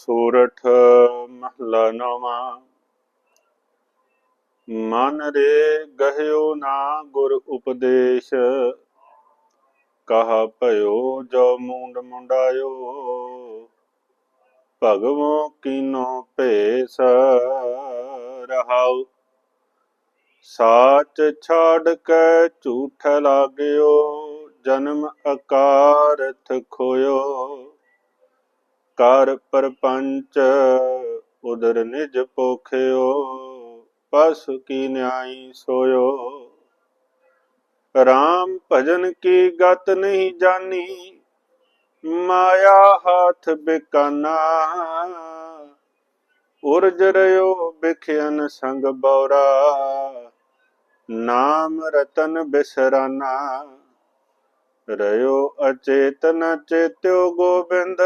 ਸੂਰਠ ਮਹਲਾ ਨਵਾਂ। ਮਨ ਰੇ ਗਹਿਓ ਨਾ ਗੁਰ ਉਪਦੇਸ਼, ਕਹਾ ਭਇਓ ਜੋ ਮੂੰਡ ਮੁੰਡਾਇਓ। ਭਗਵੋ ਕੀਨੋ ਭੇਸ ਰਹਾਉ, ਸਾਚ ਛਾੜ ਕੇ ਝੂਠ ਲਾਗਿਓ, ਜਨਮ ਅਕਾਰਥ ਖੋਇਓ। ਕਰ ਪਰਪੰਚ, ਉਦਰ ਨਿਜ ਪੋਖਿਓ ਪਸ ਕੀ ਨਿਆਈ ਸੋਇਓ। ਰਾਮ ਭਜਨ ਕੀ ਗਤ ਨਹੀਂ ਜਾਣੀ ਮਾਇਆ ਹਾਥ ਬਿਕਾਨਾ। ਉਰਜ ਰਿਓ ਬਿਖਿਆਨ ਸੰਗ ਬੌਰਾ, ਨਾਮ ਰਤਨ ਬਿਸਰਾਨਾ। ਰਿਓ ਅਚੇਤਨ ਚੇਤਿਓ ਗੋਬਿੰਦ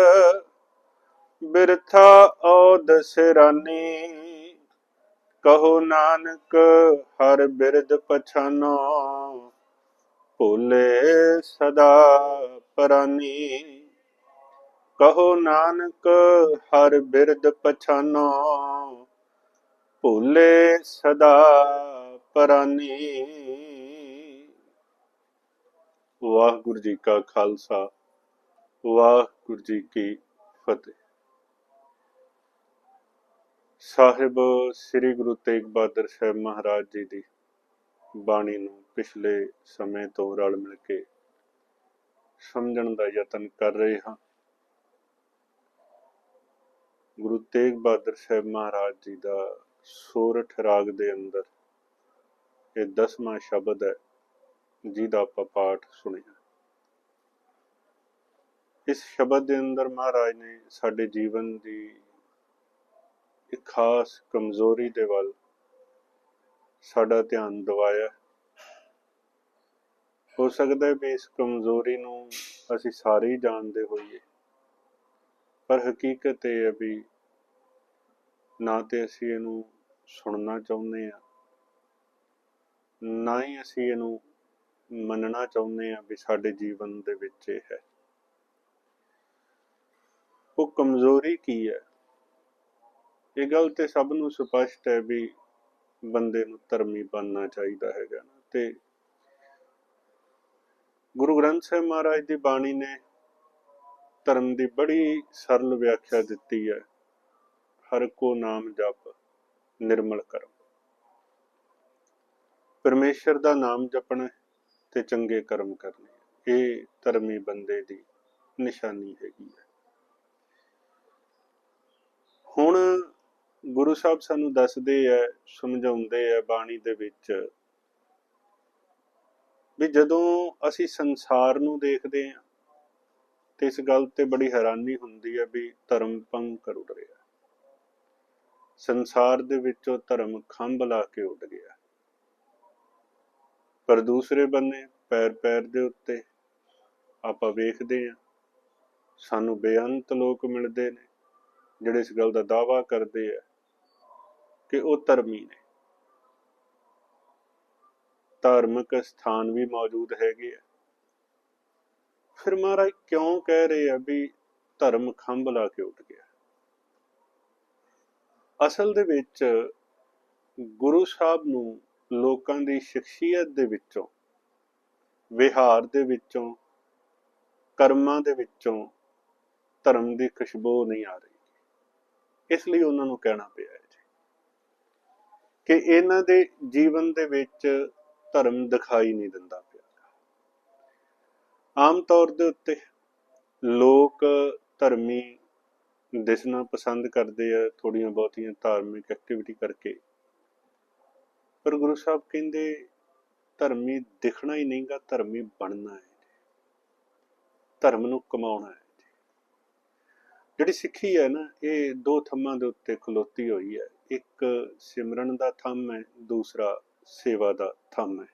ਬਿਰਥਾ ਔਦ ਦਸਰਾਨੀ। ਕਹੋ ਨਾਨਕ, ਹਰ ਬਿਰਦ ਪਛਾਨੋ। ਭੁਲੇ ਸਦਾ ਪਰਾਨੀ। ਕਹੋ ਨਾਨਕ, ਹਰ ਬਿਰਦ ਪਛਾਨੋ। ਭੁਲੇ ਸਦਾ ਪਰਾਨੀ। ਵਾਹਿਗੁਰੂ ਜੀ ਕਾ ਖਾਲਸਾ, ਵਾਹਿਗੁਰੂ ਜੀ ਕੀ ਫਤਿਹ। ਸਾਹਿਬ, ਸ੍ਰੀ ਗੁਰੂ ਤੇਗ ਬਹਾਦਰ ਸਾਹਿਬ ਮਹਾਰਾਜ ਜੀ ਦੀ ਬਾਣੀ ਨੂੰ ਪਿਛਲੇ ਸਮੇਂ ਤੋਂ ਰਲ ਮਿਲ ਕੇ ਸਮਝਣ ਦਾ ਯਤਨ ਕਰ ਰਹੇ ਹਾਂ। ਗੁਰੂ ਤੇਗ ਬਹਾਦਰ ਸਾਹਿਬ ਮਹਾਰਾਜ ਜੀ ਦਾ ਸੋਰਠ ਰਾਗ ਦੇ ਅੰਦਰ ਇਹ ਦਸਵਾਂ ਸ਼ਬਦ ਹੈ, ਜਿਹਦਾ ਆਪਾਂ ਪਾਠ ਸੁਣਿਆ। ਇਸ ਸ਼ਬਦ ਦੇ ਅੰਦਰ ਮਹਾਰਾਜ ਨੇ ਸਾਡੇ ਜੀਵਨ ਦੀ ਇੱਕ ਖਾਸ ਕਮਜ਼ੋਰੀ ਦੇ ਵੱਲ ਸਾਡਾ ਧਿਆਨ ਦਿਵਾਇਆ। ਹੋ ਸਕਦਾ ਹੈ ਵੀ ਇਸ ਕਮਜ਼ੋਰੀ ਨੂੰ ਅਸੀਂ ਸਾਰੇ ਹੀ ਜਾਣਦੇ ਹੋਈਏ, ਪਰ ਹਕੀਕਤ ਇਹ ਹੈ ਵੀ ਨਾ ਤੇ ਅਸੀਂ ਇਹਨੂੰ ਸੁਣਨਾ ਚਾਹੁੰਦੇ ਆ ਨਾ ਹੀ ਅਸੀਂ ਇਹਨੂੰ ਮੰਨਣਾ ਚਾਹੁੰਦੇ ਆ ਵੀ ਸਾਡੇ ਜੀਵਨ ਦੇ ਵਿੱਚ ਇਹ ਹੈ। ਉਹ ਕਮਜ਼ੋਰੀ ਕੀ ਹੈ? ਇਹ ਗੱਲ ਤੇ ਸਭ ਨੂੰ ਸਪਸ਼ਟ ਹੈ ਵੀ ਬੰਦੇ ਨੂੰ ਧਰਮੀ ਬਣਨਾ ਚਾਹੀਦਾ ਹੈਗਾ ਨਾ। ਤੇ ਗੁਰੂ ਗ੍ਰੰਥ ਸਾਹਿਬ ਮਹਾਰਾਜ ਦੀ ਬਾਣੀ ਨੇ ਧਰਮ ਦੀ ਬੜੀ ਸਰਲ ਵਿਆਖਿਆ ਦਿੱਤੀ ਹੈ, ਹਰ ਕੋ ਨਾਮ ਜਪ, ਨਿਰਮਲ ਕਰਮ। ਪਰਮੇਸ਼ਰ ਦਾ ਨਾਮ ਜਪਣਾ ਤੇ ਚੰਗੇ ਕਰਮ ਕਰਨੇ, ਇਹ ਧਰਮੀ ਬੰਦੇ ਦੀ ਨਿਸ਼ਾਨੀ ਹੈਗੀ ਹੈ। ਹੁਣ ਗੁਰੂ ਸਾਹਿਬ ਸਾਨੂੰ ਦੱਸਦੇ ਆ, ਸਮਝਾਉਂਦੇ ਆ ਬਾਣੀ ਦੇ ਵਿੱਚ ਵੀ ਜਦੋਂ ਅਸੀਂ ਸੰਸਾਰ ਨੂੰ ਦੇਖਦੇ ਆ, ਤੇ ਇਸ ਗੱਲ ਤੇ ਬੜੀ ਹੈਰਾਨੀ ਹੁੰਦੀ ਹੈ ਵੀ ਧਰਮ ਪੰਗ ਕਰ ਉੱਡ ਰਿਹਾ। ਸੰਸਾਰ ਦੇ ਵਿੱਚੋਂ ਧਰਮ ਖੰਭ ਲਾ ਕੇ ਉੱਡ ਗਿਆ। ਪਰ ਦੂਸਰੇ ਬੰਨੇ ਪੈਰ ਪੈਰ ਦੇ ਉੱਤੇ ਆਪਾਂ ਵੇਖਦੇ ਆ, ਸਾਨੂੰ ਬੇਅੰਤ ਲੋਕ ਮਿਲਦੇ ਨੇ, ਜਿਹੜੇ ਇਸ ਗੱਲ ਦਾ ਦਾਵਾ ਕਰਦੇ ਆ ਕਿ ਉਹ ਧਰਮੀ ਨੇ। ਧਾਰਮਿਕ ਸਥਾਨ ਵੀ ਮੌਜੂਦ ਹੈਗੇ ਆ। ਫਿਰ ਮਹਾਰਾਜ ਕਿਉਂ ਕਹਿ ਰਹੇ ਆ ਵੀ ਧਰਮ ਖੰਭ ਲਾ ਕੇ ਉੱਠ ਗਿਆ? ਅਸਲ ਦੇ ਵਿੱਚ ਗੁਰੂ ਸਾਹਿਬ ਨੂੰ ਲੋਕਾਂ ਦੀ ਸ਼ਖਸੀਅਤ ਦੇ ਵਿੱਚੋਂ, ਵਿਹਾਰ ਦੇ ਵਿੱਚੋਂ, ਕਰਮਾਂ ਦੇ ਵਿੱਚੋਂ ਧਰਮ ਦੀ ਖੁਸ਼ਬੂ ਨਹੀਂ ਆ ਰਹੀ। ਇਸ ਲਈ ਉਹਨਾਂ ਨੂੰ ਕਹਿਣਾ ਪਿਆ ਕਿ ਇਹਨਾਂ ਦੇ ਜੀਵਨ ਦੇ ਵਿੱਚ ਧਰਮ ਦਿਖਾਈ ਨਹੀਂ ਦਿੰਦਾ ਪਿਆ। ਆਮ ਤੌਰ ਦੇ ਉੱਤੇ ਲੋਕ ਧਰਮੀ ਦਿਸਣਾ ਪਸੰਦ ਕਰਦੇ ਆ, ਥੋੜੀਆਂ ਬਹੁਤੀਆਂ ਧਾਰਮਿਕ ਐਕਟੀਵਿਟੀ ਕਰਕੇ। ਪਰ ਗੁਰੂ ਸਾਹਿਬ ਕਹਿੰਦੇ, ਧਰਮੀ ਦਿਖਣਾ ਹੀ ਨਹੀਂਗਾ, ਧਰਮੀ ਬਣਨਾ ਹੈ ਧਰਮ ਨੂੰ ਕਮਾਉਣਾ ਹੈ ਜਿਹੜੀ ਸਿੱਖੀ ਹੈ ਨਾ, ਇਹ ਦੋ ਥੰਮਾਂ ਦੇ ਉੱਤੇ ਖਲੋਤੀ ਹੋਈ ਹੈ। ਇੱਕ ਸਿਮਰਨ ਦਾ ਥੰਮ ਹੈ, ਦੂਸਰਾ ਸੇਵਾ ਦਾ ਥੰਮ ਹੈ।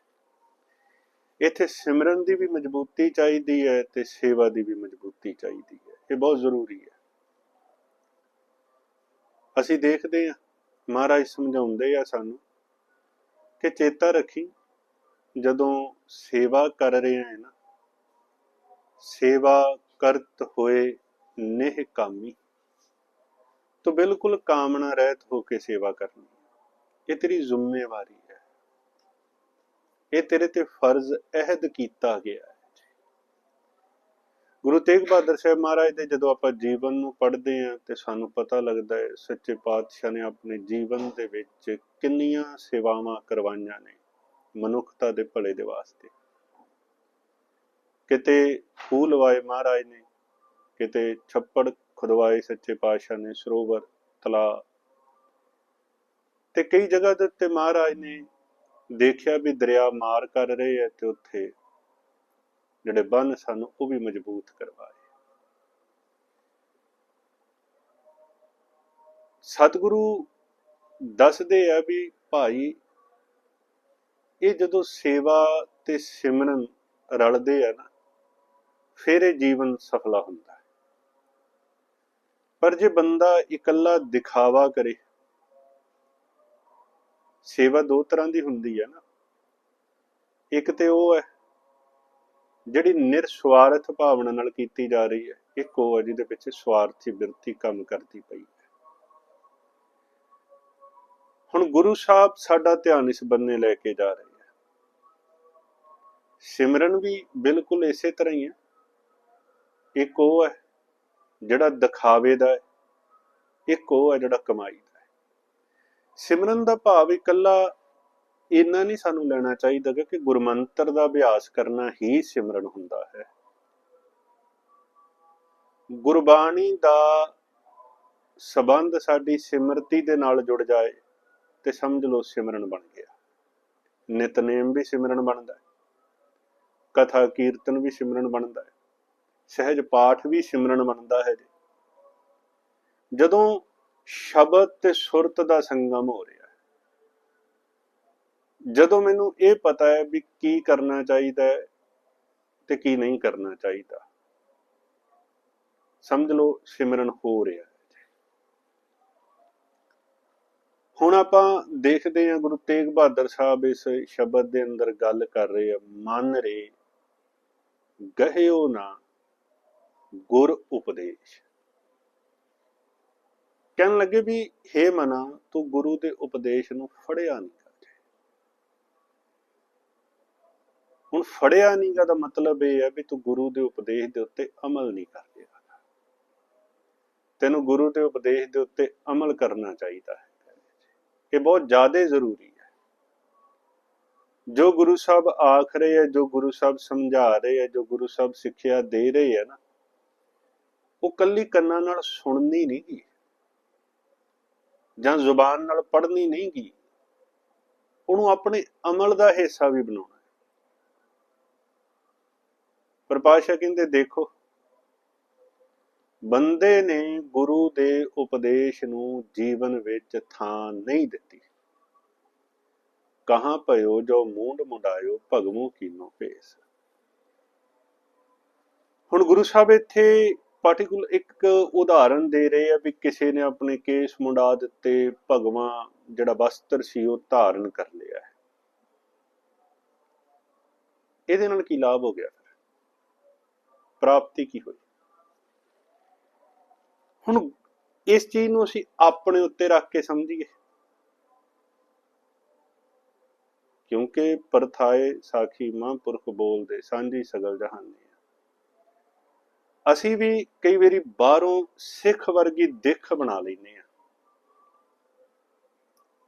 ਇੱਥੇ ਸਿਮਰਨ ਦੀ ਵੀ ਮਜ਼ਬੂਤੀ ਚਾਹੀਦੀ ਹੈ ਤੇ ਸੇਵਾ ਦੀ ਵੀ ਮਜ਼ਬੂਤੀ ਚਾਹੀਦੀ ਹੈ। ਇਹ ਬਹੁਤ ਜ਼ਰੂਰੀ ਹੈ। ਅਸੀਂ ਦੇਖਦੇ ਹਾਂ, ਮਹਾਰਾਜ ਸਮਝਾਉਂਦੇ ਆ ਸਾਨੂੰ ਕਿ ਚੇਤਾ ਰੱਖੀ, ਜਦੋਂ ਸੇਵਾ ਕਰ ਰਹੇ ਹਾਂ ਨਾ, ਸੇਵਾ ਕਰਤ ਹੋਏ ਨਿਹ ਕਾਮੀ। ਤੂੰ ਬਿਲਕੁਲ ਕਾਮਨਾ ਰਹਿਤ ਹੋ ਕੇ ਸੇਵਾ ਕਰਨੀ ਇਹ ਤੇਰੀ ਜ਼ਿੰਮੇਵਾਰੀ ਹੈ। ਇਹ ਤੇਰੇ ਤੇ ਫਰਜ਼ ਅਹਿਦ ਕੀਤਾ ਗਿਆ ਹੈ ਗੁਰੂ ਤੇਗ ਬਹਾਦਰ ਸਾਹਿਬ ਮਹਾਰਾਜ ਦੇ ਜਦੋਂ ਆਪਾਂ ਜੀਵਨ ਨੂੰ ਪੜ੍ਹਦੇ ਹਾਂ ਤੇ ਸਾਨੂੰ ਪਤਾ ਲੱਗਦਾ ਹੈ, ਸੱਚੇ ਪਾਤਸ਼ਾਹ ਨੇ ਆਪਣੇ ਜੀਵਨ ਦੇ ਵਿੱਚ ਕਿੰਨੀਆਂ ਸੇਵਾਵਾਂ ਕਰਵਾਈਆਂ ਨੇ ਮਨੁੱਖਤਾ ਦੇ ਭਲੇ ਦੇ ਵਾਸਤੇ। ਕਿਤੇ ਖੂਹ ਲਵਾਏ ਮਹਾਰਾਜ ਨੇ, ਕਿਤੇ ਛੱਪੜ ਖੁਦਵਾਏ ਸੱਚੇ ਪਾਤਸ਼ਾਹ ਨੇ, ਸਰੋਵਰ ਤਲਾ ਤੇ ਕਈ ਜਗ੍ਹਾ ਦੇ ਉੱਤੇ ਮਹਾਰਾਜ ਨੇ ਦੇਖਿਆ ਵੀ ਦਰਿਆ ਮਾਰ ਕਰ ਰਹੇ ਹੈ ਤੇ ਉੱਥੇ ਜਿਹੜੇ ਬੰਨ ਸਨ, ਉਹ ਵੀ ਮਜ਼ਬੂਤ ਕਰਵਾਏ। ਸਤਿਗੁਰੂ ਦੱਸਦੇ ਆ ਵੀ ਭਾਈ, ਇਹ ਜਦੋਂ ਸੇਵਾ ਤੇ ਸਿਮਰਨ ਰਲਦੇ ਆ ਨਾ, ਫਿਰ ਇਹ ਜੀਵਨ ਸਫਲਾ ਹੁੰਦਾ। ਪਰ ਜੇ ਬੰਦਾ ਇਕੱਲਾ ਦਿਖਾਵਾ ਕਰੇ, ਸੇਵਾ ਦੋ ਤਰ੍ਹਾਂ ਦੀ ਹੁੰਦੀ ਹੈ ਨਾ। ਇੱਕ ਤੇ ਉਹ ਹੈ, ਜਿਹੜੀ ਨਿਰਸਵਾਰਥ ਭਾਵਨਾ ਨਾਲ ਕੀਤੀ ਜਾ ਰਹੀ ਹੈ, ਇੱਕ ਉਹ ਹੈ ਜਿਹਦੇ ਪਿੱਛੇ ਸਵਾਰਥੀ ਬਿਰਤੀ ਕੰਮ ਕਰਦੀ ਪਈ ਹੈ। ਹੁਣ ਗੁਰੂ ਸਾਹਿਬ ਸਾਡਾ ਧਿਆਨ ਇਸ ਬੰਨੇ ਲੈ ਕੇ ਜਾ ਰਹੇ ਹੈ। ਸਿਮਰਨ ਵੀ ਬਿਲਕੁਲ ਇਸੇ ਤਰ੍ਹਾਂ ਹੀ ਹੈ। ਇੱਕ ਉਹ ਹੈ ਜਿਹੜਾ ਦਿਖਾਵੇ ਦਾ ਹੈ, ਇੱਕ ਉਹ ਹੈ ਜਿਹੜਾ ਕਮਾਈ ਦਾ ਹੈ। ਸਿਮਰਨ ਦਾ ਭਾਵ ਇਕੱਲਾ ਇੰਨਾ ਨਹੀਂ ਸਾਨੂੰ ਲੈਣਾ ਚਾਹੀਦਾ ਕਿ ਗੁਰਮੰਤਰ ਦਾ ਅਭਿਆਸ ਕਰਨਾ ਹੀ ਸਿਮਰਨ ਹੁੰਦਾ ਹੈ। ਗੁਰਬਾਣੀ ਦਾ ਸਬੰਧ ਸਾਡੀ ਸਿਮਰਤੀ ਦੇ ਨਾਲ ਜੁੜ ਜਾਏ ਤੇ ਸਮਝ ਲਓ ਸਿਮਰਨ ਬਣ ਗਿਆ। ਨਿਤਨੇਮ ਵੀ ਸਿਮਰਨ ਬਣਦਾ ਹੈ, ਕਥਾ ਕੀਰਤਨ ਵੀ ਸਿਮਰਨ ਬਣਦਾ ਹੈ। ਸਹਿਜ ਪਾਠ ਵੀ ਸਿਮਰਨ ਬਣਦਾ ਹੈ ਜੀ। ਜਦੋਂ ਸ਼ਬਦ ਤੇ ਸੁਰਤ ਦਾ ਸੰਗਮ ਹੋ ਰਿਹਾ ਹੈ, ਜਦੋਂ ਮੈਨੂੰ ਇਹ ਪਤਾ ਹੈ ਵੀ ਕੀ ਕਰਨਾ ਚਾਹੀਦਾ ਹੈ ਤੇ ਕੀ ਨਹੀਂ ਕਰਨਾ ਚਾਹੀਦਾ, ਸਮਝ ਲਓ ਸਿਮਰਨ ਹੋ ਰਿਹਾ ਹੈ ਹੁਣ ਆਪਾਂ ਦੇਖਦੇ ਹਾਂ ਗੁਰੂ ਤੇਗ ਬਹਾਦਰ ਸਾਹਿਬ ਇਸ ਸ਼ਬਦ ਦੇ ਅੰਦਰ ਗੱਲ ਕਰ ਰਹੇ ਆ, ਮਨ ਰੇ ਗਹਿਓ ਨਾ ਗੁਰ ਉਪਦੇਸ਼। ਕਹਿਣ ਲੱਗੇ ਵੀ हे ਮਨਾ, ਤੂੰ ਗੁਰੂ ਦੇ ਉਪਦੇਸ਼ ਨੂੰ ਫੜਿਆ ਨਹੀਂ ਕਰਦੇ ਹੁਣ ਫੜਿਆ ਨਹੀਂ ਦਾ ਮਤਲਬ ਇਹ ਹੈ ਵੀ ਤੂੰ ਗੁਰੂ ਦੇ ਉਪਦੇਸ਼ ਦੇ ਉੱਤੇ ਅਮਲ ਨਹੀਂ ਕਰ ਰਿਹਾ ਤੈਨੂੰ ਗੁਰੂ ਦੇ ਉਪਦੇਸ਼ ਦੇ ਉੱਤੇ ਅਮਲ ਕਰਨਾ ਚਾਹੀਦਾ ਹੈ। ਇਹ ਬਹੁਤ ਜ਼ਿਆਦਾ ਜ਼ਰੂਰੀ ਹੈ। ਜੋ ਗੁਰੂ ਸਾਹਿਬ ਆਖ ਰਹੇ ਹੈ, ਜੋ ਗੁਰੂ ਸਾਹਿਬ ਸਮਝਾ ਰਹੇ ਹੈ, ਜੋ ਗੁਰੂ ਸਾਹਿਬ ਸਿੱਖਿਆ ਦੇ ਰਹੇ ਹੈ ਨਾ ਉਹ ਕੱਲੀ ਕੰਨਾਂ ਨਾਲ ਸੁਣਨੀ ਨਹੀਂ ਗੀ ਜਾਂ ਜ਼ੁਬਾਨ ਨਾਲ ਪੜ੍ਹਨੀ ਨਹੀਂ ਗੀ ਉਹਨੂੰ ਆਪਣੇ ਅਮਲ ਦਾ ਹਿੱਸਾ ਵੀ ਬਣਾਉਣਾ ਪਰ ਪਾਸ਼ਾ ਕਹਿੰਦੇ, ਦੇਖੋ, ਬੰਦੇ ਨੇ ਗੁਰੂ ਦੇ ਉਪਦੇਸ਼ ਨੂੰ ਜੀਵਨ ਵਿੱਚ ਥਾਂ ਨਹੀਂ ਦਿੱਤੀ। ਕਹਾਂ ਭਇਓ, ਜੋ ਮੂੰਡ ਮੁੰਡਾਇਓ, ਭਗਮੂ ਕੀਨੋ ਭੇਸ। ਹੁਣ ਗੁਰੂ ਸਾਹਿਬ ਇੱਥੇ ਪਾਰਟਿਕੂਲਰ ਇੱਕ ਉਦਾਹਰਨ ਦੇ ਰਹੇ ਆ ਵੀ ਕਿਸੇ ਨੇ ਆਪਣੇ ਕੇਸ ਮੁੰਡਾ ਦਿੱਤੇ, ਭਗਵਾ ਜਿਹੜਾ ਵਸਤਰ ਸੀ ਉਹ ਧਾਰਨ ਕਰ ਲਿਆ ਹੈ। ਇਹਦੇ ਨਾਲ ਕੀ ਲਾਭ ਹੋ ਗਿਆ ਫਿਰ? ਪ੍ਰਾਪਤੀ ਕੀ ਹੋਈ? ਹੁਣ ਇਸ ਚੀਜ਼ ਨੂੰ ਅਸੀਂ ਆਪਣੇ ਉੱਤੇ ਰੱਖ ਕੇ ਸਮਝੀਏ। ਕਿਉਂਕਿ ਪਰਥਾਏ ਸਾਖੀ ਮਹਾਂਪੁਰਖ ਬੋਲਦੇ, ਸਾਂਝੀ ਸਗਲ ਜਹਾਨੀ ਅਸੀਂ ਵੀ ਕਈ ਵਾਰੀ ਬਾਹਰੋਂ ਸਿੱਖ ਵਰਗੀ ਦਿੱਖ ਬਣਾ ਲੈਨੇ ਆ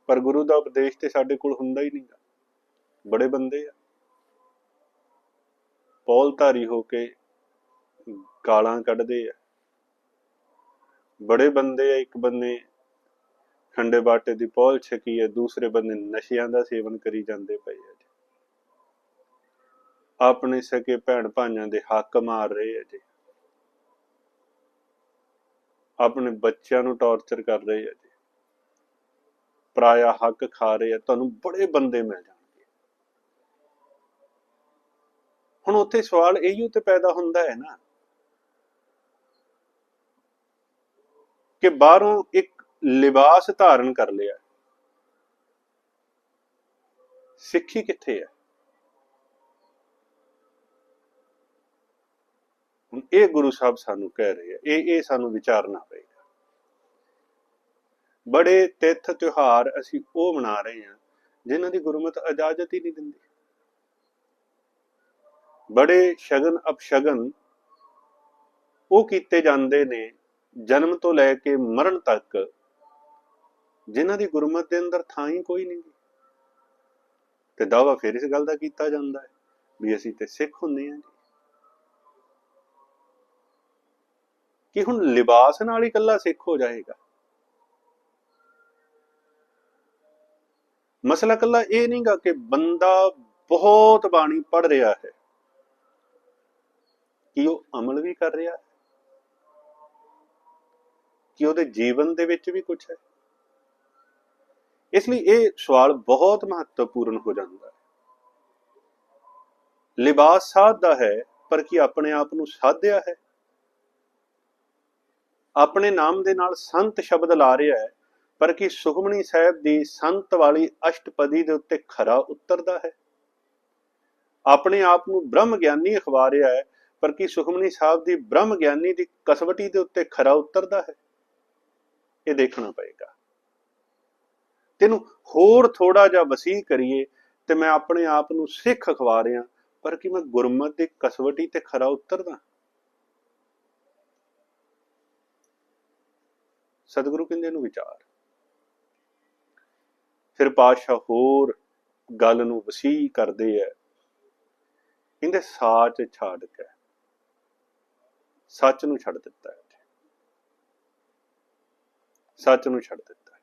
ਪਰ ਗੁਰੂ ਦਾ ਉਪਦੇਸ਼ ਤੇ ਸਾਡੇ ਕੋਲ ਹੁੰਦਾ ਹੀ ਨਹੀਂਗਾ ਬੜੇ ਬੰਦੇ ਆ। ਪੌਲ ਧਾਰੀ ਹੋ ਕੇ ਗਾਲਾਂ ਕੱਢਦੇ ਆ। ਬੜੇ ਬੰਦੇ ਆ, ਇੱਕ ਬੰਨੇ ਖੰਡੇ ਬਾਟੇ ਦੀ ਪੌਲ ਛਕੀ ਹੈ ਦੂਸਰੇ ਬੰਦੇ ਨਸ਼ਿਆਂ ਦਾ ਸੇਵਨ ਕਰੀ ਜਾਂਦੇ ਪਏ ਆ ਜੀ। ਆਪਣੇ ਸਕੇ ਭੈਣ ਭਾਈਆਂ ਦੇ ਹੱਕ ਮਾਰ ਰਹੇ ਆ ਜੀ। ਆਪਣੇ ਬੱਚਿਆਂ ਨੂੰ ਟੌਰਚਰ ਕਰ ਰਹੇ ਆ ਜੀ। ਪਰਾਇਆ ਹੱਕ ਖਾ ਰਹੇ ਆ, ਤੁਹਾਨੂੰ ਬੜੇ ਬੰਦੇ ਮਿਲ ਜਾਣਗੇ। ਹੁਣ ਉੱਥੇ ਸਵਾਲ ਇਹੀ ਤੇ ਪੈਦਾ ਹੁੰਦਾ ਹੈ ਨਾ ਕਿ ਬਾਹਰੋਂ ਇੱਕ ਲਿਬਾਸ ਧਾਰਨ ਕਰ ਲਿਆ। ਸਿੱਖੀ ਕਿੱਥੇ ਹੈ? ਹੁਣ ਇਹ ਗੁਰੂ ਸਾਹਿਬ ਸਾਨੂੰ ਕਹਿ ਰਹੇ ਆ, ਇਹ ਇਹ ਸਾਨੂੰ ਵਿਚਾਰਨਾ ਪਏਗਾ। ਬੜੇ ਤਿੱਥ ਤਿਉਹਾਰ ਅਸੀਂ ਉਹ ਮਨਾ ਰਹੇ ਹਾਂ ਜਿਨ੍ਹਾਂ ਦੀ ਗੁਰਮਤ ਇਜਾਜ਼ਤ ਹੀ ਨਹੀਂ ਦਿੰਦੀ। ਬੜੇ ਸ਼ਗਨ ਅਪਸ਼ਗਨ ਉਹ ਕੀਤੇ ਜਾਂਦੇ ਨੇ ਜਨਮ ਤੋਂ ਲੈ ਕੇ ਮਰਨ ਤੱਕ, ਜਿਨ੍ਹਾਂ ਦੀ ਗੁਰਮਤ ਦੇ ਅੰਦਰ ਥਾਂ ਹੀ ਕੋਈ ਨਹੀਂ। ਤੇ ਦਾਵਾ ਫਿਰ ਇਸ ਗੱਲ ਦਾ ਕੀਤਾ ਜਾਂਦਾ ਹੈ ਵੀ ਅਸੀਂ ਤੇ ਸਿੱਖ ਹੁੰਦੇ ਹਾਂ ਕਿ ਹੁਣ ਲਿਬਾਸ ਨਾਲ ਹੀ ਇਕੱਲਾ ਸਿੱਖ ਹੋ ਜਾਏਗਾ। ਮਸਲਾ ਇਕੱਲਾ ਇਹ ਨਹੀਂਗਾ ਕਿ ਬੰਦਾ ਬਹੁਤ ਬਾਣੀ ਪੜ ਰਿਹਾ ਹੈ। ਕਿ ਉਹ ਅਮਲ ਵੀ ਕਰ ਰਿਹਾ ਹੈ। ਕਿ ਉਹਦੇ ਜੀਵਨ ਦੇ ਵਿੱਚ ਵੀ ਕੁਝ ਹੈ। ਇਸ ਲਈ ਇਹ ਸਵਾਲ ਬਹੁਤ ਮਹੱਤਵਪੂਰਨ ਹੋ ਜਾਂਦਾ ਹੈ। ਲਿਬਾਸ ਸਾਧ ਦਾ ਹੈ, ਪਰ ਕੀ ਆਪਣੇ ਆਪ ਨੂੰ ਸਾਧਿਆ ਹੈ? ਆਪਣੇ ਨਾਮ ਦੇ ਨਾਲ ਸੰਤ ਸ਼ਬਦ ਲਾ ਰਿਹਾ ਹੈ, ਪਰ ਕੀ ਸੁਖਮਣੀ ਸਾਹਿਬ ਦੀ ਸੰਤ ਵਾਲੀ ਅਸ਼ਟਪਦੀ ਦੇ ਉੱਤੇ ਖਰਾ ਉਤਰਦਾ ਹੈ? ਆਪਣੇ ਆਪ ਨੂੰ ਬ੍ਰਹਮ ਗਿਆਨੀ ਅਖਵਾ ਰਿਹਾ ਹੈ, ਪਰ ਕੀ ਸੁਖਮਨੀ ਸਾਹਿਬ ਦੀ ਬ੍ਰਹਮ ਗਿਆਨੀ ਦੀ ਕਸਵਟੀ ਦੇ ਉੱਤੇ ਖਰਾ ਉਤਰਦਾ ਹੈ? ਇਹ ਦੇਖਣਾ ਪਏਗਾ। ਤੈਨੂੰ ਹੋਰ ਥੋੜਾ ਜਿਹਾ ਵਸੀਹ ਕਰੀਏ ਤੇ ਮੈਂ ਆਪਣੇ ਆਪ ਨੂੰ ਸਿੱਖ ਅਖਵਾ ਰਿਹਾ, ਪਰ ਕੀ ਮੈਂ ਗੁਰਮਤ ਦੀ ਕਸਵਟੀ ਤੇ ਖਰਾ ਉਤਰਦਾ? ਸਤਿਗੁਰੂ ਕਹਿੰਦੇ ਨੂੰ ਵਿਚਾਰ। ਫਿਰ ਪਾਤਸ਼ਾਹ ਹੋਰ ਗੱਲ ਨੂੰ ਵਸੀਹ ਕਰਦੇ ਐ। ਕਹਿੰਦੇ ਸਾਚ ਛੱਡ ਕੇ, ਸੱਚ ਨੂੰ ਛੱਡ ਦਿੱਤਾ ਹੈ ਸੱਚ ਨੂੰ ਛੱਡ ਦਿੱਤਾ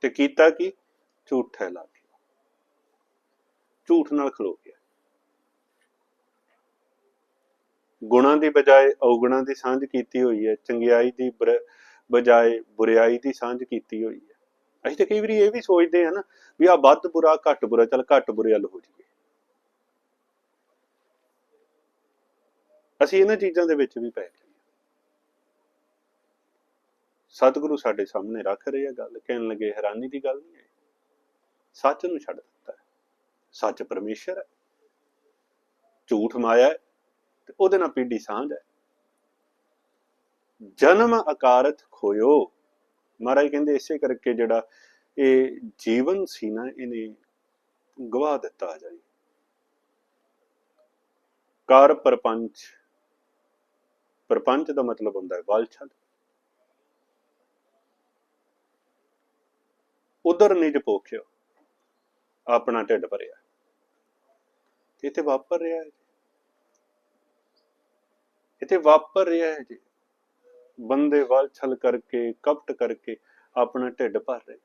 ਤੇ ਕੀਤਾ ਕਿ? ਝੂਠ ਹੈ ਲਾ ਕੇ। ਝੂਠ ਨਾਲ ਖਲੋ ਗਿਆ ਗੁਣਾਂ ਦੀ ਬਜਾਏ ਔਗੁਣਾਂ ਦੀ ਸਾਂਝ ਕੀਤੀ ਹੋਈ ਹੈ, ਚੰਗਿਆਈ ਦੀ ਬਜਾਏ ਬੁਰੀਾਈ ਦੀ ਸਾਂਝ ਕੀਤੀ ਹੋਈ ਹੈ। ਅਸੀਂ ਤਾਂ ਕਈ ਵਾਰੀ ਇਹ ਵੀ ਸੋਚਦੇ ਹਾਂ ਨਾ ਵੀ ਆ ਵੱਧ ਬੁਰਾ, ਘੱਟ ਬੁਰਾ, ਚੱਲ ਘੱਟ ਬੁਰੇ ਵੱਲ ਹੋ ਜਾਈਏ। ਅਸੀਂ ਇਹਨਾਂ ਚੀਜ਼ਾਂ ਦੇ ਵਿੱਚ ਵੀ ਪੈ ਗਏ। ਸਤਿਗੁਰੂ ਸਾਡੇ ਸਾਹਮਣੇ ਰੱਖ ਰਹੇ ਆ ਗੱਲ, ਕਹਿਣ ਲੱਗੇ ਹੈਰਾਨੀ ਦੀ ਗੱਲ ਨਹੀਂ ਹੈ। ਸੱਚ ਨੂੰ ਛੱਡ ਦਿੱਤਾ ਹੈ। ਸੱਚ ਪਰਮੇਸ਼ਰ ਹੈ। ਝੂਠ ਮਾਇਆ ਹੈ। ਤੇ ਉਹਦੇ ਨਾਲ ਪੀੜੀ ਸਾਂਝ ਹੈ। ਜਨਮ ਅਕਾਰਤ ਖੋਇਓ। ਮਹਾਰਾਜ ਕਹਿੰਦੇ ਇਸੇ ਕਰਕੇ ਜਿਹੜਾ ਇਹ ਜੀਵਨ ਸੀ ਨਾ, ਇਹਨੇ ਗਵਾ ਦਿੱਤਾ ਜਾਈ ਕਰ ਪਰਪੰਚ ਪਰਪੰਚ ਦਾ ਮਤਲਬ ਹੁੰਦਾ ਹੈ ਵਾਲਛਲ ਉਧਰ ਨਿਜ ਪੋਖਿਓ ਆਪਣਾ ਢਿੱਡ ਭਰਿਆ। ਇੱਥੇ ਵਾਪਰ ਰਿਹਾ ਹੈ। ਇੱਥੇ ਵਾਪਰ ਰਿਹਾ ਹੈ ਜੀ। ਬੰਦੇ ਵੱਲ ਛਲ ਕਰਕੇ, ਕਪਟ ਕਰਕੇ ਆਪਣਾ ਢਿੱਡ ਭਰ ਰਹੇ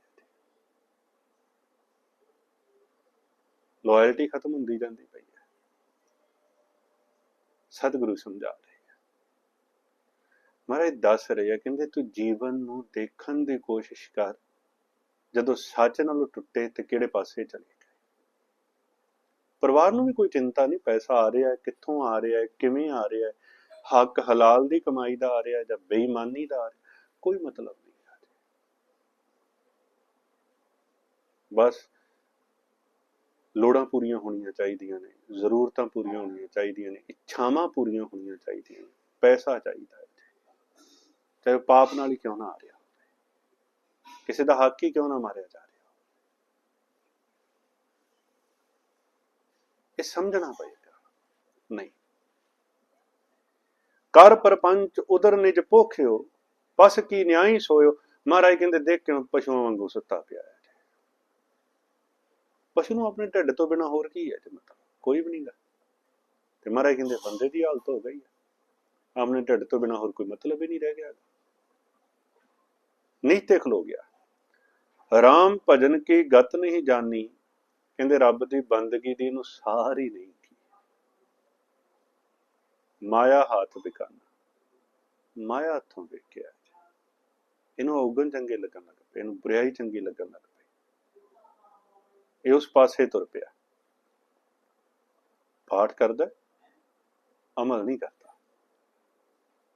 ਲਾਇਲਟੀ ਖਤਮ ਹੁੰਦੀ ਜਾਂਦੀ ਪਈ ਹੈ। ਸਤਿਗੁਰੂ ਸਮਝਾ ਰਹੇ ਆ ਮਹਾਰਾਜ ਦੱਸ ਰਹੇ ਆ, ਕਹਿੰਦੇ ਤੂੰ ਜੀਵਨ ਨੂੰ ਦੇਖਣ ਦੀ ਕੋਸ਼ਿਸ਼ ਕਰ। ਜਦੋਂ ਸੱਚ ਨਾਲੋਂ ਟੁੱਟੇ ਤੇ ਕਿਹੜੇ ਪਾਸੇ ਚਲੇ ਗਏ? ਪਰਿਵਾਰ ਨੂੰ ਵੀ ਕੋਈ ਚਿੰਤਾ ਨਹੀਂ, ਪੈਸਾ ਆ ਰਿਹਾ ਕਿੱਥੋਂ ਆ ਰਿਹਾ ਹੈ, ਕਿਵੇਂ ਆ ਰਿਹਾ ਹੱਕ ਹਲਾਲ ਦੀ ਕਮਾਈ ਦਾ ਆ ਰਿਹਾ ਜਾਂ ਬੇਈਮਾਨੀ ਦਾ ਆ ਰਿਹਾ, ਕੋਈ ਮਤਲਬ ਨਹੀਂ ਹੈ ਬਸ ਲੋੜਾਂ ਪੂਰੀਆਂ ਹੋਣੀਆਂ ਚਾਹੀਦੀਆਂ ਨੇ, ਜ਼ਰੂਰਤਾਂ ਪੂਰੀਆਂ ਹੋਣੀਆਂ ਚਾਹੀਦੀਆਂ ਨੇ, ਇੱਛਾਵਾਂ ਪੂਰੀਆਂ ਹੋਣੀਆਂ ਚਾਹੀਦੀਆਂ ਨੇ, ਪੈਸਾ ਚਾਹੀਦਾ ਹੈ ਚਾਹੇ ਪਾਪ ਨਾਲ ਹੀ ਕਿਉਂ ਨਾ ਆ ਰਿਹਾ ਕਿਸੇ ਦਾ ਹੱਕ ਹੀ ਕਿਉਂ ਨਾ ਮਾਰਿਆ ਜਾ ਰਿਹਾ ਇਹ ਸਮਝਣਾ ਪਏਗਾ। ਨਹੀਂ। ਕਰ ਪਰਪੰਚ ਉਦਰ ਨਿਜ ਭੋਖਿਓ, ਬਸ ਕੀ ਨਿਆਈ ਸੋਇਓ। ਮਹਾਰਾਜ ਕਹਿੰਦੇ ਦੇਖ ਕਿਉਂ ਪਸ਼ੂਆਂ ਵਾਂਗੂ ਸੁੱਤਾ ਪਿਆ ਹੈ। ਪਸ਼ੂ ਨੂੰ ਆਪਣੇ ਢਿੱਡ ਤੋਂ ਬਿਨਾ ਹੋਰ ਕੀ ਹੈ ਜੀ ਮਤਲਬ? ਕੋਈ ਵੀ ਨਹੀਂਗਾ ਤੇ ਮਹਾਰਾਜ ਕਹਿੰਦੇ, ਬੰਦੇ ਦੀ ਹਾਲਤ ਹੋ ਗਈ ਹੈ। ਆਪਣੇ ਢਿੱਡ ਤੋਂ ਬਿਨਾ ਹੋਰ ਕੋਈ ਮਤਲਬ ਹੀ ਨਹੀਂ ਰਹਿ ਗਿਆ। ਨਹੀਂ ਤੇ ਖਲੋ ਗਿਆ। ਰਾਮ ਭਜਨ ਕੀ ਗਤ ਨਹੀਂ ਜਾਣੀ ਕਹਿੰਦੇ, ਰੱਬ ਦੀ ਬੰਦਗੀ ਦੀ ਇਹਨੂੰ ਸਾਰੀ ਨਹੀਂ। ਮਾਇਆ ਹੱਥ ਬਿਕਾਨਾ ਮਾਇਆ ਹੱਥੋਂ ਵੇਖਿਆ ਇਹਨੂੰ ਔਗਣ ਚੰਗੇ ਲੱਗਣ ਲੱਗ ਪਏ, ਇਹਨੂੰ ਬੁਰਾਈ ਚੰਗੀ ਲੱਗਣ ਲੱਗ ਪਈ। ਇਹ ਉਸ ਪਾਸੇ ਤੁਰ ਪਿਆ। ਪਾਠ ਕਰਦਾ ਅਮਲ ਨਹੀਂ ਕਰਦਾ।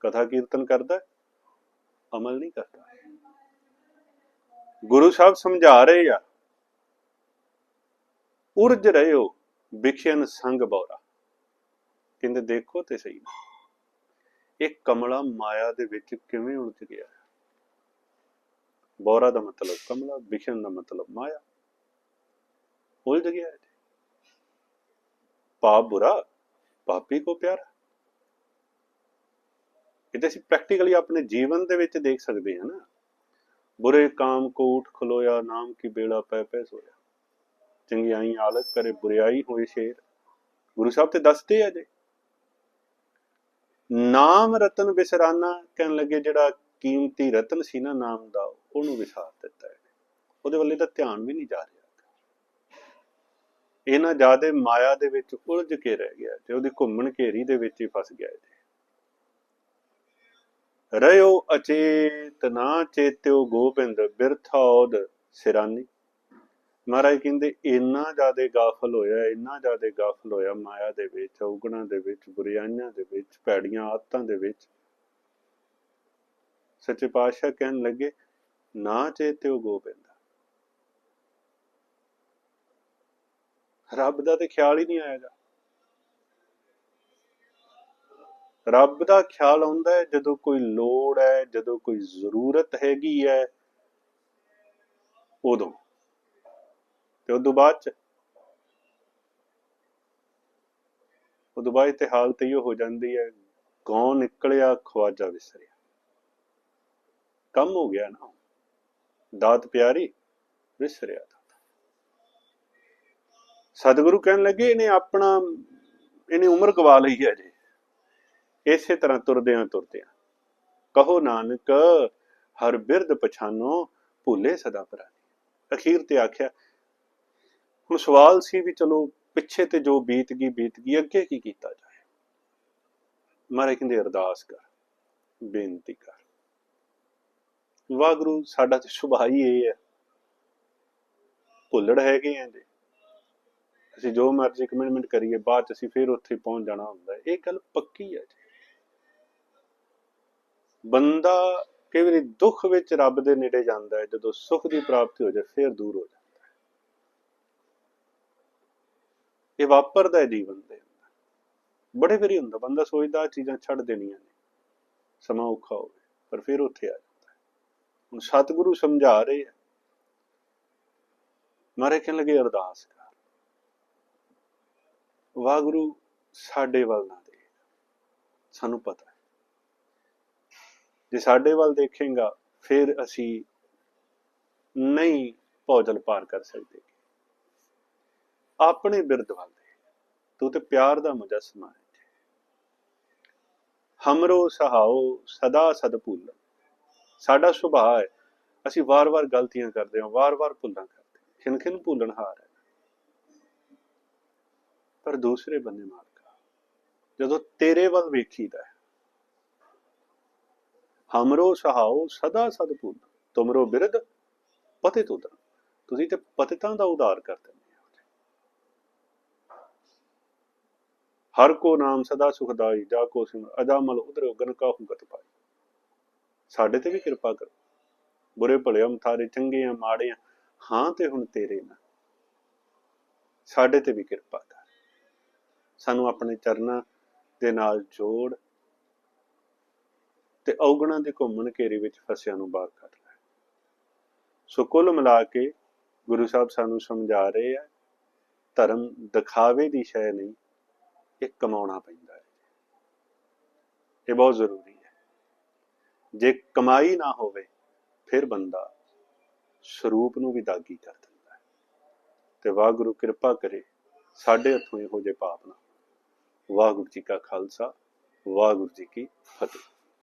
ਕਥਾ ਕੀਰਤਨ ਕਰਦਾ ਅਮਲ ਨਹੀਂ ਕਰਦਾ। ਗੁਰੂ ਸਾਹਿਬ ਸਮਝਾ ਰਹੇ ਆ, ਉਰਜ ਰਹੇ ਰਹਿਓ ਵਿਖਿਆਨ ਸੰਗ ਬੌਰਾ। ਕਹਿੰਦੇ ਦੇਖੋ ਤੇ ਸਹੀ। ਇਹ ਕਮਲਾ ਮਾਇਆ ਦੇ ਵਿੱਚ ਕਿਵੇਂ ਉਲਝ ਗਿਆ ਬੋਰਾ ਦਾ ਮਤਲਬ ਕਮਲਾ ਵਿਸ਼ਨ ਦਾ ਮਤਲਬ ਮਾਇਆ। ਉਲਝ ਗਿਆ ਹੈ। ਪਾਪ ਬੁਰਾ, ਪਾਪੀ ਕੋ ਪਿਆਰਾ। ਇਹ ਤਾਂ ਅਸੀਂ ਪ੍ਰੈਕਟੀਕਲੀ ਆਪਣੇ ਜੀਵਨ ਦੇ ਵਿੱਚ ਦੇਖ ਸਕਦੇ ਹਾਂ ਨਾ। ਬੁਰੇ ਕਾਮ ਕੋ ਉਠ ਖਲੋਇਆ, ਨਾਮ ਕੀ ਬੇੜਾ ਪੈ ਪੈ ਸੋਇਆ। ਚੰਗਿਆਈ ਆਲਤ ਕਰੇ, ਬੁਰਿਆਈ ਹੋਏ ਸ਼ੇਰ। ਗੁਰੂ ਸਾਹਿਬ ਤੇ ਦੱਸਦੇ ਆ ਜੇ। ਨਾਮ ਰਤਨ ਵਿਸਰਾਨਾ ਕਹਿਣ ਲੱਗੇ ਜਿਹੜਾ ਕੀਮਤੀ ਰਤਨ ਸੀ ਨਾ ਨਾਮ ਦਾ, ਉਹਨੂੰ ਵਿਸਾਰ ਦਿੱਤਾ ਹੈ ਉਹਦੇ ਵੱਲੇ ਤਾਂ ਧਿਆਨ ਵੀ ਨਹੀਂ ਜਾ ਰਿਹਾ। ਇਹਨਾਂ ਜਿਆਦੇ ਮਾਇਆ ਦੇ ਵਿੱਚ ਉਲਝ ਕੇ ਰਹਿ ਗਿਆ ਤੇ ਉਹਦੀ ਘੁੰਮਣ ਘੇਰੀ ਦੇ ਵਿੱਚ ਹੀ ਫਸ ਗਿਆ ਜੀ ਰਿਓ ਅਚੇਤ, ਨਾ ਚੇਤਿਓ ਗੋਬਿੰਦ ਬਿਰਥੌਦ ਸਿਰਾਨੀ। ਮਹਾਰਾਜ ਕਹਿੰਦੇ, ਇੰਨਾ ਜ਼ਿਆਦਾ ਗਾਫਲ ਹੋਇਆ, ਇੰਨਾ ਜ਼ਿਆਦਾ ਗਾਫਲ ਹੋਇਆ ਮਾਇਆ ਦੇ ਵਿੱਚ, ਔਗਣਾ ਦੇ ਵਿੱਚ, ਬੁਰਾਈਆਂ ਦੇ ਵਿੱਚ, ਭੈੜੀਆਂ ਆਦਤਾਂ ਦੇ ਵਿੱਚ। ਸੱਚੇ ਪਾਤਸ਼ਾਹ ਕਹਿਣ ਲੱਗੇ, ਨਾ ਚੇਤਿਓ ਗੋਬਿੰਦ ਰੱਬ ਦਾ ਤੇ ਖਿਆਲ ਹੀ ਨਹੀਂ ਆਏਗਾ ਰੱਬ ਦਾ ਖਿਆਲ ਆਉਂਦਾ ਹੈ, ਜਦੋਂ ਕੋਈ ਲੋੜ ਹੈ, ਜਦੋਂ ਕੋਈ ਜ਼ਰੂਰਤ ਹੈਗੀ ਹੈ, ਉਦੋਂ। ਤੇ ਉਦੋਂ ਬਾਅਦ ਚ ਉਦੋਂ ਬਾਅਦ ਤੇ ਹਾਲਤ ਇਹ ਹੋ ਜਾਂਦੀ ਹੈ ਗੌਂ ਨਿਕਲਿਆ, ਖਵਾਜਾ ਵਿਸਰਿਆ। ਕੰਮ ਹੋ ਗਿਆ ਨਾ। ਦਾਤ ਪਿਆਰੀ ਵਿਸਰਿਆ ਸਤਿਗੁਰੂ ਕਹਿਣ ਲੱਗੇ, ਇਹਨੇ ਆਪਣਾ, ਇਹਨੇ ਉਮਰ ਗਵਾ ਲਈ ਹੈ ਜੀ ਇਸੇ ਤਰ੍ਹਾਂ ਤੁਰਦਿਆਂ ਤੁਰਦਿਆਂ ਕਹੋ ਨਾਨਕ, ਹਰ ਬਿਰਦ ਪਛਾਨੋ, ਭੁੱਲੇ ਸਦਾ ਪਰਾਨੀ। ਅਖੀਰ ਤੇ ਆਖਿਆ ਹੁਣ ਸਵਾਲ ਸੀ ਵੀ ਚਲੋ ਪਿੱਛੇ ਤੇ ਜੋ ਬੀਤ ਗਈ ਬੀਤ ਗਈ, ਅੱਗੇ ਕੀ ਕੀਤਾ ਜਾਏ? ਮਾਰੇ ਕਹਿੰਦੇ, ਅਰਦਾਸ ਕਰ, ਬੇਨਤੀ ਕਰ। ਵਾਹਿਗੁਰੂ, ਸਾਡਾ ਤੇ ਸੁਭਾਅ ਇਹ ਹੈ। ਭੁੱਲੜ ਹੈਗੇ ਆਂ ਜੀ ਅਸੀਂ ਜੋ ਮਰਜ਼ੀ ਕਮਿਟਮੈਂਟ ਕਰੀਏ, ਬਾਅਦ ਚ ਅਸੀਂ ਫਿਰ ਉੱਥੇ ਪਹੁੰਚ ਜਾਣਾ ਹੁੰਦਾ ਇਹ ਗੱਲ ਪੱਕੀ ਹੈ ਜੀ। ਬੰਦਾ ਕਈ ਵਾਰੀ ਦੁੱਖ ਵਿੱਚ ਰੱਬ ਦੇ ਨੇੜੇ ਜਾਂਦਾ ਹੈ, ਜਦੋਂ ਸੁੱਖ ਦੀ ਪ੍ਰਾਪਤੀ ਹੋ ਜਾਏ, ਫਿਰ ਦੂਰ ਹੋ ਜਾਂਦਾ ਹੈ ਇਹ ਵਾਪਰਦਾ ਹੈ ਜੀਵਨ ਦੇ ਅੰਦਰ। ਬੜੇ ਵਾਰੀ ਹੁੰਦਾ, ਬੰਦਾ ਸੋਚਦਾ ਆਹ ਚੀਜ਼ਾਂ ਛੱਡ ਦੇਣੀਆਂ ਨੇ। ਸਮਾਂ ਔਖਾ ਹੋਵੇ, ਪਰ ਫਿਰ ਉੱਥੇ ਆ ਜਾਂਦਾ ਹੈ। ਹੁਣ ਸਤਿਗੁਰੂ ਸਮਝਾ ਰਹੇ ਆ। ਮਾਰੇ ਕਹਿਣ ਲੱਗੇ, ਅਰਦਾਸ ਕਰ। ਵਾਹਿਗੁਰੂ ਸਾਡੇ ਵੱਲ ਨਾ ਦੇਖ। ਸਾਨੂੰ ਪਤਾ ਹੈ। ਜੇ ਸਾਡੇ ਵੱਲ ਦੇਖੇਗਾ, ਫਿਰ ਅਸੀਂ ਨਹੀਂ ਭੌਜਲ ਪਾਰ ਕਰ ਸਕਦੇ। ਆਪਣੇ ਬਿਰਦ ਵੱਲ ਦੇ। ਤੂੰ ਤੇ ਪਿਆਰ ਦਾ ਮੁਜਸਮਾ ਹੈ ਹਮਰੋ ਸਹਾਓ ਸਦਾ ਸਦ ਭੁੱਲ। ਸਾਡਾ ਸੁਭਾਅ ਹੈ, ਅਸੀਂ ਵਾਰ-ਵਾਰ ਗਲਤੀਆਂ ਕਰਦੇ ਹਾਂ, ਵਾਰ-ਵਾਰ ਭੁੱਲਾਂ ਕਰਦੇ ਹਾਂ। ਖਿੰਨ-ਖਿੰਨ ਭੁੱਲਣ ਹਾਰ ਹੈ। ਪਰ ਦੂਸਰੇ ਬੰਨੇ ਮਾਲਕਾ ਜਦੋਂ ਤੇਰੇ ਵੱਲ ਵੇਖੀਦਾ ਹੈ, ਹਮਰੋ ਸਹਾਓ ਸਦਾ ਸਦ ਭੁੱਲ। ਤੁਮਰੋ ਬਿਰਦ ਪਤੇ ਤੁਦਰ ਤੁਸੀਂ ਤੇ ਪਤਿਤਾਂ ਦਾ ਉਧਾਰ ਕਰਦੇ ਦਿੰਦੇ ਹੋ ਹਰ ਕੋ ਨਾਮ ਸਦਾ ਸੁਖਦਾਈ ਜਾ ਕੋ ਸਿਮ ਅਜਾਮਲ ਉਧਰ ਗਨ ਕਾਹੂ ਗਤ ਪਾਈ। ਸਾਡੇ ਤੇ ਵੀ ਕਿਰਪਾ ਕਰੋ। ਬੁਰੇ ਭਲੇ ਹਮਥਾਰੇ ਚੰਗੇ ਆ ਮਾੜੇ ਆ ਹਾਂ ਤੇ ਹੁਣ ਤੇਰੇ ਨਾਲ ਸਾਡੇ ਤੇ ਵੀ ਕਿਰਪਾ ਕਰ। ਸਾਨੂੰ ਆਪਣੇ ਚਰਨਾਂ ਦੇ ਨਾਲ ਜੋੜ ਤੇ ਔਗਣਾ ਦੇ ਘੁੰਮਣ ਘੇਰੇ ਵਿੱਚ ਫਸਿਆਂ ਨੂੰ ਬਾਹਰ ਕੱਢ ਲੈ। ਸੋ ਕੁੱਲ ਮਿਲਾ ਕੇ ਗੁਰੂ ਸਾਹਿਬ ਸਾਨੂੰ ਸਮਝਾ ਰਹੇ ਆ, ਧਰਮ ਦਿਖਾਵੇ ਦੀ ਸ਼ੈ ਨਹੀਂ ਇਹ ਕਮਾਉਣਾ ਪੈਂਦਾ ਹੈ। ਇਹ ਬਹੁਤ ਜ਼ਰੂਰੀ ਹੈ। ਜੇ ਕਮਾਈ ਨਾ ਹੋਵੇ, ਫਿਰ ਬੰਦਾ ਸਰੂਪ ਨੂੰ ਵੀ ਦਾਗੀ ਕਰ ਦਿੰਦਾ ਹੈ। ਤੇ ਵਾਹਿਗੁਰੂ ਕਿਰਪਾ ਕਰੇ, ਸਾਡੇ ਹੱਥੋਂ ਇਹੋ ਜਿਹੇ ਪਾਪ ਨਾ ਵਾਹਿਗੁਰੂ ਜੀ ਕਾ ਖਾਲਸਾ, ਵਾਹਿਗੁਰੂ ਜੀ ਕੀ ਫਤਿਹ।